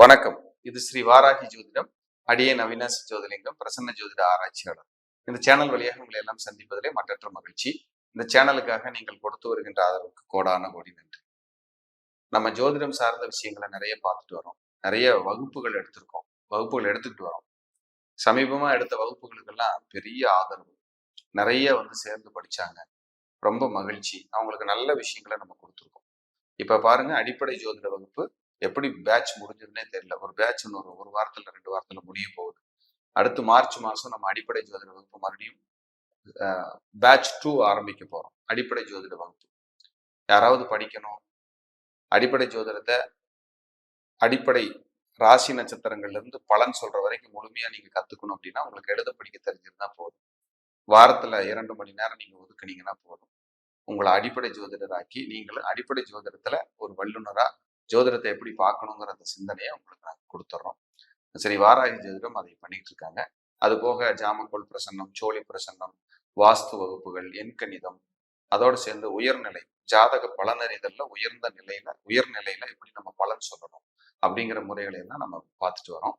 வணக்கம். இது ஸ்ரீ வாராகி ஜோதிடம் அடியே அவினாசி ஜோதிலிங்கம் பிரசன்ன ஜோதிட ஆராய்ச்சியாளர். இந்த சேனல் வழியாக உங்களை எல்லாம் சந்திப்பதிலே மற்றற்ற மகிழ்ச்சி. இந்த சேனலுக்காக நீங்கள் கொடுத்து வருகின்ற ஆதரவுக்கு கோடான கோடி நன்றி. நம்ம ஜோதிடம் சார்ந்த விஷயங்களை நிறைய பார்த்துட்டு வரோம். நிறைய வகுப்புகள் எடுத்திருக்கோம். வகுப்புகள் எடுத்துக்கிட்டு வரோம். சமீபமா எடுத்த வகுப்புகளுக்கெல்லாம் பெரிய ஆதரவு. நிறைய வந்து சேர்ந்து படிச்சாங்க. ரொம்ப மகிழ்ச்சி. அவங்களுக்கு நல்ல விஷயங்களை நம்ம கொடுத்துருக்கோம். இப்ப பாருங்க அடிப்படை ஜோதிட வகுப்பு எப்படி பேட்ச் முடிஞ்சதுன்னே தெரியல. ஒரு பேட்ச் ஒரு ஒரு வாரத்துல ரெண்டு வாரத்துல முடிய போகுது. அடுத்து மார்ச் மாசம் நம்ம அடிப்படை ஜோதிட வகுப்பு மறுபடியும் பேட்ச் டூ ஆரம்பிக்க போறோம். அடிப்படை ஜோதிட வகுப்பு. யாராவது படிக்கணும். அடிப்படை ஜோதிடத்தை அடிப்படை ராசி நட்சத்திரங்கள்ல இருந்து பலன் சொல்ற வரைக்கும் முழுமையா நீங்க கத்துக்கணும் அப்படின்னா உங்களுக்கு எழுத படிக்க தெரிஞ்சிருந்தா போதும். வாரத்துல இரண்டு மணி நேரம் நீங்க ஒதுக்குனீங்கன்னா போதும். உங்களை அடிப்படை ஜோதிடராக்கி நீங்களும் அடிப்படை ஜோதிடத்துல ஒரு வல்லுனரா ஜோதிடத்தை எப்படி பார்க்கணுங்கிற அந்த சிந்தனையை உங்களுக்கு நாங்கள் கொடுத்துட்றோம் சரி வாராகி ஜோதிடம் அதை பண்ணிட்டு இருக்காங்க அது போக ஜாமக்கோள் பிரசன்னம் சோழி பிரசன்னம் வாஸ்து வகுப்புகள் எண்கணிதம் அதோடு சேர்ந்து உயர்நிலை ஜாதக பலனறிதல்ல உயர்ந்த நிலையில உயர்நிலையில எப்படி நம்ம பலன் சொல்லணும் அப்படிங்கிற முறைகளை எல்லாம் நம்ம பார்த்துட்டு வரோம்.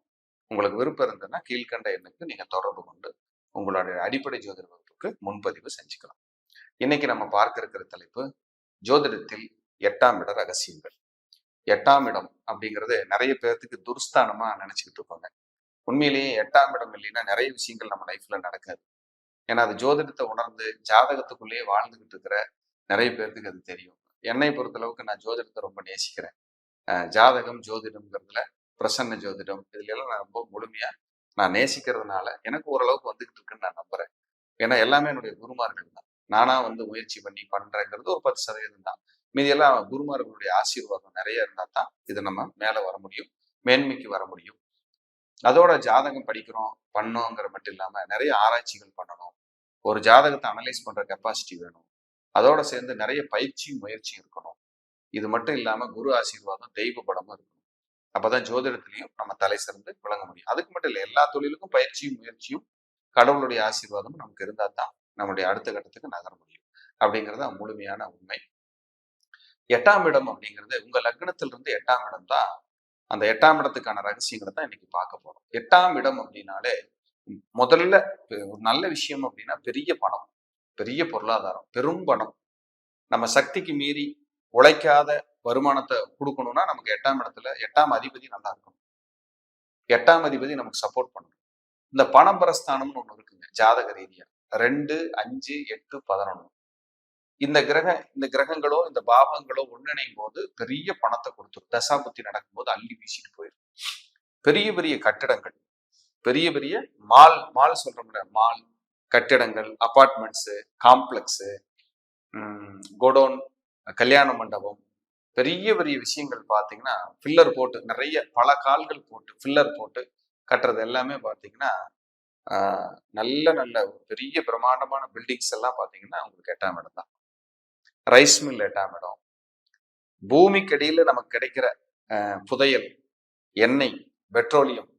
உங்களுக்கு விருப்பம் இருந்ததுன்னா கீழ்கண்ட எண்ணுக்கு நீங்க தொடர்பு கொண்டு உங்களுடைய அடிப்படை ஜோதிட வகுப்புக்கு முன்பதிவு செஞ்சுக்கலாம். இன்னைக்கு நம்ம பார்க்க இருக்கிற தலைப்பு ஜோதிடத்தில் எட்டாம் இட ரகசியங்கள். எட்டாம் இடம் அப்படிங்கிறது நிறைய பேர்த்துக்கு துர்ஸ்தானமா நினைச்சுக்கிட்டு இருப்பாங்க. உண்மையிலேயே எட்டாம் இடம் இல்லைன்னா நிறைய விஷயங்கள் நம்ம லைஃப்ல நடக்காது. ஏன்னா அது ஜோதிடத்தை உணர்ந்து ஜாதகத்துக்குள்ளேயே வாழ்ந்துகிட்டு இருக்கிற நிறைய பேர்த்துக்கு அது தெரியும். என்னை பொறுத்தளவுக்கு நான் ஜோதிடத்தை ரொம்ப நேசிக்கிறேன். ஜாதகம் ஜோதிடம்ங்கிறதுல பிரசன்ன ஜோதிடம் இதுல எல்லாம் நான் ரொம்ப முழுமையா நான் நேசிக்கிறதுனால எனக்கு ஓரளவுக்கு வந்துகிட்டு இருக்குன்னு நான் நம்புறேன். ஏன்னா எல்லாமே என்னுடைய குருமார்கள் தான். நானா வந்து முயற்சி பண்ணி பண்றேங்கிறது ஒரு பத்து சதவீதம் தான். மீதியெல்லாம் குருமார்களுடைய ஆசீர்வாதம் நிறைய இருந்தா தான் இது நம்ம மேல வர முடியும் மேன்மைக்கு வர முடியும். அதோட ஜாதகம் படிக்கிறோம் பண்ணோங்கிற மட்டும் இல்லாம நிறைய ஆராய்ச்சிகள் பண்ணணும். ஒரு ஜாதகத்தை அனலைஸ் பண்ற கெப்பாசிட்டி வேணும். அதோட சேர்ந்து நிறைய பயிற்சியும் முயற்சியும் இருக்கணும். இது மட்டும் இல்லாம குரு ஆசீர்வாதம் தெய்வ படமும் இருக்கணும். அப்பதான் ஜோதிடத்திலையும் நம்ம தலை சிறந்து விளங்க முடியும். அதுக்கு மட்டும் இல்லை எல்லா தொழிலுக்கும் பயிற்சியும் முயற்சியும் கடவுளுடைய ஆசீர்வாதமும் நமக்கு இருந்தால் தான் நம்மளுடைய அடுத்த கட்டத்துக்கு நகர முடியும். அப்படிங்கிறது முழுமையான உண்மை. எட்டாம் இடம் அப்படிங்கிறது உங்க லக்னத்திலிருந்து எட்டாம் இடம் தான். அந்த எட்டாம் இடத்துக்கான ரகசியங்களை தான் இன்னைக்கு பார்க்க போறோம். எட்டாம் இடம் அப்படின்னாலே முதல்ல ஒரு நல்ல விஷயம் அப்படின்னா பெரிய பணம் பெரிய பொருளாதாரம் பெரும் பணம். நம்ம சக்திக்கு மீறி உழைக்காத வருமானத்தை கொடுக்கணும்னா நமக்கு எட்டாம் இடத்துல எட்டாம் அதிபதி நல்லா இருக்கணும். எட்டாம் அதிபதி நமக்கு சப்போர்ட் பண்ணணும். இந்த பணபரஸ்தானம்னு ஒண்ணு இருக்குங்க ஜாதக ரீதியா. ரெண்டு அஞ்சு எட்டு பதினொன்று இந்த கிரக இந்த கிரகங்களோ இந்த பாவங்களோ ஒன்றிணையும் போது பெரிய பணத்தை கொடுத்துரும். தசாபுத்தி நடக்கும்போது அள்ளி வீசிட்டு போயிடும் பெரிய பெரிய கட்டிடங்கள். பெரிய பெரிய மால் மால் சொல்ற மால் கட்டிடங்கள் அப்பார்ட்மெண்ட்ஸு காம்ப்ளெக்ஸு கோடோன் கல்யாண மண்டபம். பெரிய பெரிய விஷயங்கள் பார்த்தீங்கன்னா ஃபில்லர் போட்டு நிறைய பல கால்கள் போட்டு ஃபில்லர் போட்டு கட்டுறது எல்லாமே பார்த்தீங்கன்னா நல்ல நல்ல பெரிய பிரம்மாண்டமான பில்டிங்ஸ் எல்லாம் பார்த்தீங்கன்னா உங்களுக்கு எட்டாம் இடம் தான். ரைஸ் மில் எட்டாம் இடம் பூமிக்கு அடியில் நமக்கு கிடைக்கிற புதையல் எண்ணெய் பெட்ரோலியம்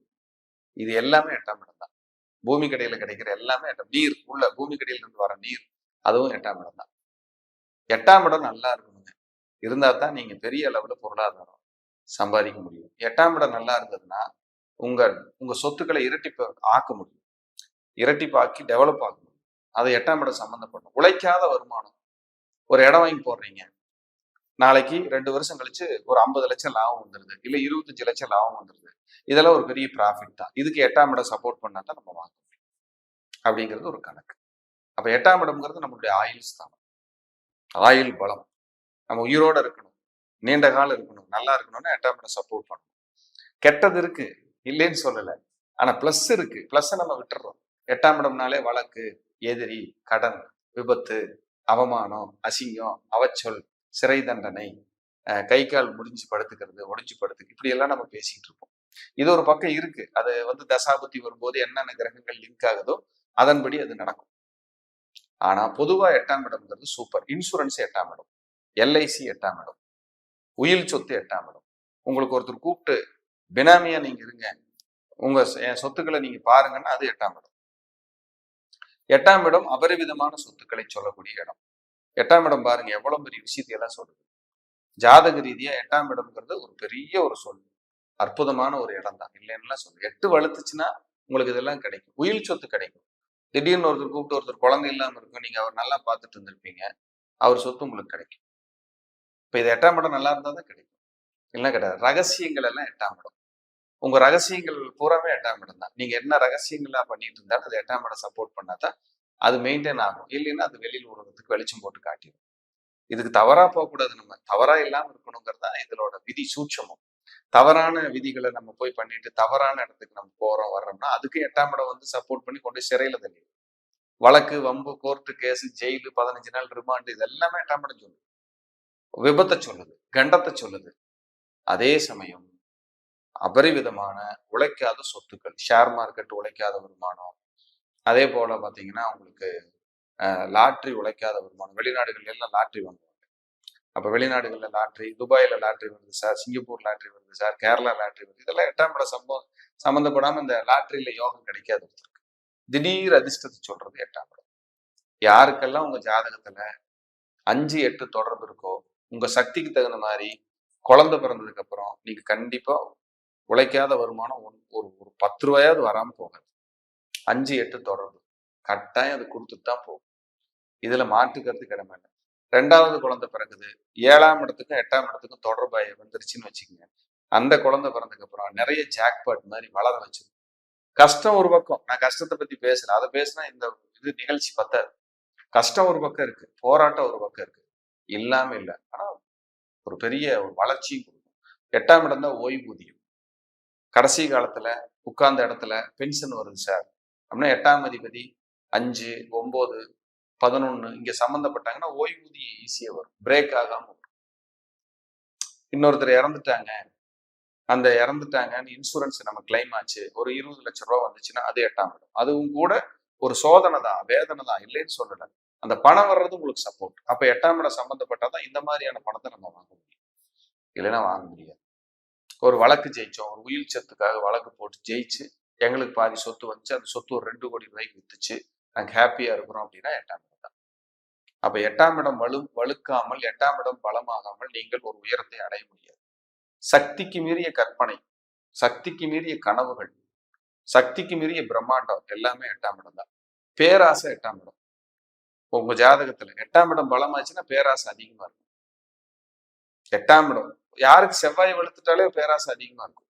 இது எல்லாமே எட்டாம் இடம் தான். பூமி கிடைக்கிற எல்லாமே எட்டாம் நீர் உள்ள பூமிக்கு கடையில இருந்து வர நீர் அதுவும் எட்டாம் இடம் தான். எட்டாம் இடம் நல்லா இருக்கணுங்க. இருந்தால் தான் நீங்கள் பெரிய அளவில் பொருளாதாரம் சம்பாதிக்க முடியும். எட்டாம் இடம் நல்லா இருந்ததுன்னா உங்கள் உங்கள் சொத்துக்களை இரட்டிப்பு ஆக்க முடியும். இரட்டிப்பாக்கி டெவலப் ஆக முடியும். அது எட்டாம் இடம் சம்மந்தப்படும் உழைக்காத வருமானம். ஒரு இடம் வாங்கி போடுறீங்க. நாளைக்கு ரெண்டு வருஷம் கழிச்சு ஒரு ஐம்பது லட்சம் லாபம் வந்துருது. இல்ல இருபத்தஞ்சு லட்சம் லாபம் வந்துருது. இதெல்லாம் ஒரு பெரிய ப்ராஃபிட் தான். இதுக்கு எட்டாம் இடம் சப்போர்ட் பண்ணா தான் நம்ம வாங்க முடியும். அப்படிங்கிறது ஒரு கணக்கு. அப்ப எட்டாம் இடம்ங்கிறது நம்மளுடைய ஆயுள் ஸ்தானம். ஆயுள் பலம். நம்ம உயிரோட இருக்கணும். நீண்ட காலம் இருக்கணும். நல்லா இருக்கணும்னா எட்டாம் இடம் சப்போர்ட் பண்ணணும். கெட்டது இருக்கு. இல்லைன்னு சொல்லலை. ஆனா பிளஸ் இருக்கு. பிளஸ் நம்ம விட்டுறோம். எட்டாம் இடம்னாலே வழக்கு எதிரி கடன் விபத்து அவமானம் அசிங்கம் அவச்சொல் சிறை தண்டனை கை கால் முடிஞ்சு படுத்துக்கிறது ஒடிஞ்சு படுத்துக்கு இப்படி எல்லாம் நம்ம பேசிட்டு இருப்போம். இது ஒரு பக்கம் இருக்கு. அது வந்து தசாபுத்தி வரும்போது என்னென்ன கிரகங்கள் லிங்க் ஆகுதோ அதன்படி அது நடக்கும். ஆனா பொதுவா எட்டாம் இடம்ங்கிறது சூப்பர் இன்சூரன்ஸ் எட்டாம் இடம். எல்ஐசி எட்டாம் இடம். உயில் சொத்து எட்டாம் இடம். உங்களுக்கு ஒருத்தர் கூப்பிட்டு பினாமியா நீங்க இருங்க. உங்க என் சொத்துக்களை நீங்க பாருங்கன்னா அது எட்டாம் இடம். எட்டாம் இடம் அபரிவிதமான சொத்துக்களை சொல்லக்கூடிய இடம். எட்டாம் இடம் பாருங்க எவ்வளவு பெரிய விஷயத்தையெல்லாம் சொல்லுது. ஜாதக ரீதியா எட்டாம் இடம்ங்கிறது ஒரு பெரிய ஒரு சொல். அற்புதமான ஒரு இடம் தான். இல்லைன்னா சொல்லு. எட்டு வலுத்துச்சுன்னா உங்களுக்கு இதெல்லாம் கிடைக்கும். உயில் சொத்து கிடைக்கும். திடீர்னு ஒருத்தர் கூப்பிட்டு ஒருத்தர் குழந்தை இல்லாம இருக்கும். நீங்க அவர் நல்லா பார்த்துட்டு இருந்திருப்பீங்க. அவர் சொத்து உங்களுக்கு கிடைக்கும். இப்ப இது எட்டாம் இடம் நல்லா இருந்தா தான் கிடைக்கும். இல்லைன்னா கிடையாது. ரகசியங்கள் எல்லாம் எட்டாம் இடம். உங்க ரகசியங்கள் பூராமே எட்டாம் இடம் தான். நீங்க என்ன ரகசியங்களா பண்ணிட்டு இருந்தாலும் அது எட்டாம் இடம் சப்போர்ட் பண்ணாதான் அது மெயின்டைன் ஆகும். இல்லைன்னா அது வெளியில் உலகத்துக்கு வெளிச்சம் போட்டு காட்டிடும் இதுக்கு தவறா போகக்கூடாது நம்ம. தவறா இல்லாம இருக்கணுங்கிறது தான் இதோட விதி சூட்சமும். தவறான விதிகளை நம்ம போய் பண்ணிட்டு தவறான இடத்துக்கு நம்ம போறோம் வர்றோம்னா அதுக்கு எட்டாம் இடம் வந்து சப்போர்ட் பண்ணி கொண்டு சிறையில தள்ளி வழக்கு வம்பு கோர்ட்டு கேஸ் ஜெயிலு பதினஞ்சு நாள் ரிமாண்டு இது எல்லாமே எட்டாம் இடம் சொல்லுது. விபத்தை சொல்லுது. கண்டத்தை சொல்லுது. அதே சமயம் அபரிவிதமான உழைக்காத சொத்துக்கள் ஷேர் மார்க்கெட் உழைக்காத வருமானம். அதே போல பார்த்தீங்கன்னா உங்களுக்கு லாட்ரி உழைக்காத வருமானம். வெளிநாடுகள்ல எல்லாம் லாட்ரி வாங்குவாங்க. அப்போ வெளிநாடுகளில் லாட்ரி துபாயில் லாட்ரி வருது சார் சிங்கப்பூர் லாட்ரி வருது சார் கேரளா லாட்ரி வருது. இதெல்லாம் எட்டாம் பட சம்பவம் சம்மந்தப்படாமல் இந்த லாட்ரியில் யோகம் கிடைக்காது ஒருத்தருக்கு. திடீர் அதிர்ஷ்டத்தை சொல்றது எட்டாம் படம் யாருக்கெல்லாம் உங்கள் ஜாதகத்தில் அஞ்சு எட்டு தொடர்பு இருக்கோ உங்கள் சக்திக்கு தகுந்த மாதிரி குழந்தை பிறந்ததுக்கு அப்புறம் கண்டிப்பாக உழைக்காத வருமானம் ஒன் ஒரு ஒரு பத்து ரூபாயாவது வராம போகாது. அஞ்சு எட்டு தொடர்பு. கட்டாயம் அது கொடுத்துட்டு தான் போகும். இதுல மாற்றுக்கிறது கிடமை இல்லை. ரெண்டாவது குழந்தை பிறகுது ஏழாம் இடத்துக்கும் எட்டாம் இடத்துக்கும் தொடர்பாய வந்துருச்சுன்னு வச்சுக்கோங்க. அந்த குழந்தை பிறந்ததுக்கு அப்புறம் நிறைய ஜாக்பாட் மாதிரி வளர வச்சிருக்கும் கஷ்டம் ஒரு பக்கம். நான் கஷ்டத்தை பத்தி பேசுறேன். அதை பேசினா இந்த இது நிகழ்ச்சி பத்தாது. கஷ்டம் ஒரு பக்கம் இருக்கு. போராட்டம் ஒரு பக்கம் இருக்கு. இல்லாம இல்லை. ஆனா ஒரு பெரிய ஒரு வளர்ச்சியும் கொடுக்கும். எட்டாம் இடம் தான் ஓய்வூதியம். கடைசி காலத்துல உட்கார்ந்த இடத்துல பென்ஷன் வருது சார் அப்படின்னா எட்டாம் அதிபதி அஞ்சு ஒன்பது பதினொன்னு இங்கே சம்மந்தப்பட்டாங்கன்னா ஓய்வூதியம் ஈஸியாக வரும். பிரேக் ஆகாமல் வரும். இன்னொருத்தர் இறந்துட்டாங்க. அந்த இறந்துட்டாங்கன்னு இன்சூரன்ஸ் நம்ம கிளைம் ஆச்சு. ஒரு இருபது லட்சம் ரூபா வந்துச்சுன்னா அது எட்டாம் இடம். அதுவும் கூட ஒரு சோதனை தான் வேதனை தான் இல்லைன்னு சொல்லலை. அந்த பணம் வர்றது உங்களுக்கு சப்போர்ட் அப்போ எட்டாம் இடம் சம்மந்தப்பட்டாதான் இந்த மாதிரியான பணத்தை நம்ம வாங்க முடியும். இல்லைன்னா வாங்க முடியாது. ஒரு வழக்கு ஜெயிச்சோம். ஒரு உயிர் சத்துக்காக வழக்கு போட்டு ஜெயிச்சு எங்களுக்கு பாதி சொத்து வந்துச்சு. அந்த சொத்து ஒரு ரெண்டு கோடி ரூபாய்க்கு வித்துச்சு. நாங்கள் ஹாப்பியாக இருக்கிறோம் அப்படின்னா எட்டாம் இடம் தான். அப்போ எட்டாம் இடம் வலு வலுக்காமல் எட்டாம் இடம் பலமாகாமல் நீங்கள் ஒரு உயரத்தை அடைய முடியாது. சக்திக்கு மீறிய கற்பனை சக்திக்கு மீறிய கனவுகள் சக்திக்கு மீறிய பிரம்மாண்டம் எல்லாமே எட்டாம் இடம் தான். பேராசை எட்டாம் இடம். உங்க ஜாதகத்துல எட்டாம் இடம் பலமாச்சுன்னா பேராசை அதிகமா இருக்கும். எட்டாம் இடம் யாருக்கு செவ்வாய் வெளுத்துட்டாலே பேராசை அதிகமா இருக்கும்.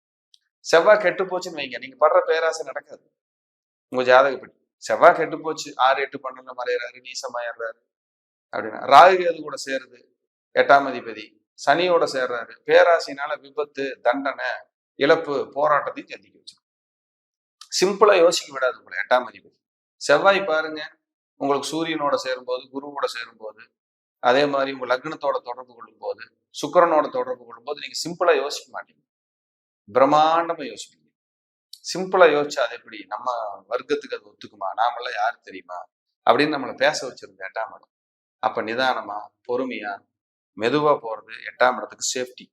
செவ்வாய் கெட்டு போச்சுன்னு வைங்க. நீங்க படுற பேராசை நடக்காது. உங்க ஜாதகப்படி செவ்வாய் கெட்டு போச்சு ஆறு எட்டு பன்னெண்டு மறையிறாரு நீசமாயிடுறாரு அப்படின்னா ராகு கேது கூட சேருது எட்டாம் அதிபதி சனியோட சேர்றாரு. பேராசினால விபத்து தண்டனை இழப்பு போராட்டத்தையும் சந்திக்க வச்சிடும் சிம்பிளா யோசிக்க விடாது உங்களை எட்டாம் அதிபதி. செவ்வாய் பாருங்க. உங்களுக்கு சூரியனோட சேரும்போது குருவோட சேரும்போது அதே மாதிரி உங்க லக்னத்தோட தொடர்பு கொள்ளும் போது சுக்கரனோட தொடர்பு கொள்ளும் போது நீங்க சிம்பிளா யோசிக்க மாட்டீங்க. பிரம்மாண்டமா யோசிப்பீங்க. சிம்பிளா யோசிச்சா அது எப்படி? நம்ம வர்க்கத்துக்கு அது ஒத்துக்குமா? நாமெல்லாம் யார் தெரியுமா? அப்படின்னு நம்மளை பேச வச்சிருந்த எட்டாம் இடம். அப்ப நிதானமா பொறுமையா மெதுவா போறது எட்டாம் இடத்துக்கு சேஃப்டி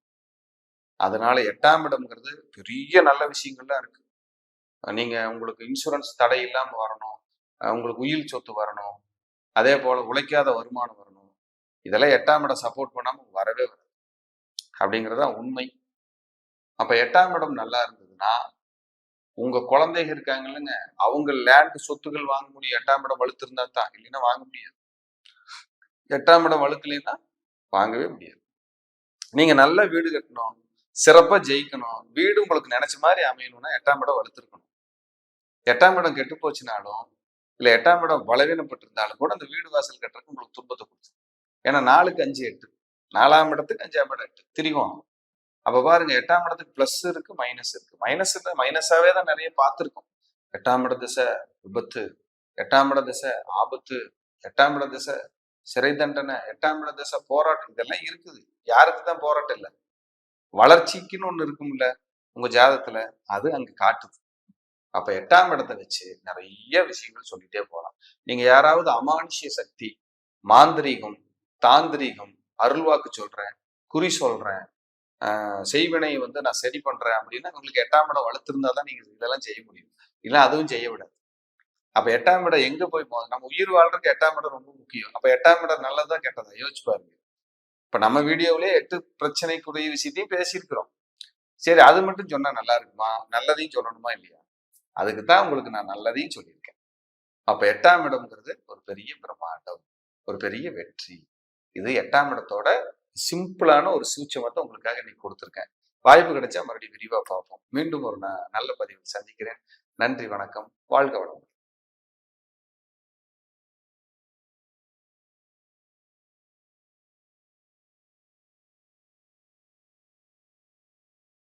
அதனால எட்டாம் இடம்ங்கிறது பெரிய நல்ல விஷயங்கள்லாம் இருக்கு. நீங்க உங்களுக்கு இன்சூரன்ஸ் தடை இல்லாம வரணும். உங்களுக்கு உயிர் சொத்து வரணும். அதே போல உழைக்காத வருமானம் வரணும். இதெல்லாம் எட்டாம் இடம் சப்போர்ட் பண்ணாமல் வரவே வராது. அப்படிங்கிறது உண்மை. அப்போ எட்டாம் இடம் நல்லா இருந்ததுன்னா உங்கள் குழந்தைங்க இருக்காங்க இல்லைங்க அவங்க லேண்ட் சொத்துக்கள் வாங்க முடியும் எட்டாம் இடம் வலுத்திருந்தா தான் இல்லைன்னா வாங்க முடியாது. எட்டாம் இடம் வலுக்கலைன்னா வாங்கவே முடியாது. நீங்கள் நல்ல வீடு கட்டணும் சிறப்பாக ஜெயிக்கணும் வீடு உங்களுக்கு நினச்ச மாதிரி அமையணும்னா எட்டாம் இடம் வலுத்திருக்கணும். எட்டாம் இடம் கெட்டு போச்சுனாலும் இல்லை எட்டாம் இடம் பலவீனப்பட்டிருந்தாலும் கூட அந்த வீடு வாசல் கட்டுறதுக்கு உங்களுக்கு துன்பத்தை கொடுத்து ஏன்னா நாலுக்கு அஞ்சு எட்டு. நாலாம் இடத்துக்கு அஞ்சாம் இடம் எட்டு. திரிகோணம். அப்ப பாருங்க எட்டாம் இடத்துக்கு ப்ளஸ் இருக்கு மைனஸ் இருக்கு. மைனஸ் மைனஸாவே தான் நிறைய பார்த்துருக்கோம். எட்டாம் இட திசை விபத்து எட்டாம் இட திசை ஆபத்து எட்டாம் இட திசை சிறை தண்டனை எட்டாம் இட திசை போராட்டம் இதெல்லாம் இருக்குது. யாருக்கு தான் போராட்டம் இல்லை? வளர்ச்சிக்குன்னு ஒண்ணு இருக்கும்ல உங்க ஜாதத்துல அது அங்க காட்டுது. அப்ப எட்டாம் இடத்தை வச்சு நிறைய விஷயங்கள் சொல்லிட்டே போகலாம். நீங்க யாராவது அமானுஷ்ய சக்தி மாந்திரீகம் தாந்திரீகம் அருள்வாக்கு சொல்றேன் குறி சொல்றேன் செய்வினை வந்து நான் சரி பண்றேன் அப்படின்னா உங்களுக்கு எட்டாம் இடம் வளர்த்துருந்தா தான் நீங்க இதெல்லாம் செய்ய முடியும். இல்லை அதுவும் செய்ய விடாது. அப்ப எட்டாம் இடம் எங்க போய் நம்ம உயிர் வாழ்றதுக்கு எட்டாம் இடம் ரொம்ப முக்கியம். அப்ப எட்டாம் இடம் நல்லதா கெட்டதா? யோசிச்சு பாருங்க. இப்ப நம்ம வீடியோவிலே எட்டு பிரச்சனைக்குரிய விஷயத்தையும் பேசியிருக்கிறோம். சரி அது மட்டும் சொன்னா நல்லா இருக்குமா? நல்லதையும் சொல்லணுமா இல்லையா? அதுக்கு தான் உங்களுக்கு நான் நல்லதையும் சொல்லியிருக்கேன். அப்ப எட்டாம் இடம்ங்கிறது ஒரு பெரிய பிரம்மாண்டம் ஒரு பெரிய வெற்றி. இது எட்டாம் இடத்தோட சிம்பிளான ஒரு சூட்சமத்தை உங்களுக்காக இன்னைக்கு கொடுத்துருக்கேன். வாய்ப்பு கிடைச்சா மறுபடியும் விரிவா பார்ப்போம். மீண்டும் ஒரு நல்ல பதிவில் சந்திக்கிறேன். நன்றி வணக்கம். வாழ்க வளமுடன்.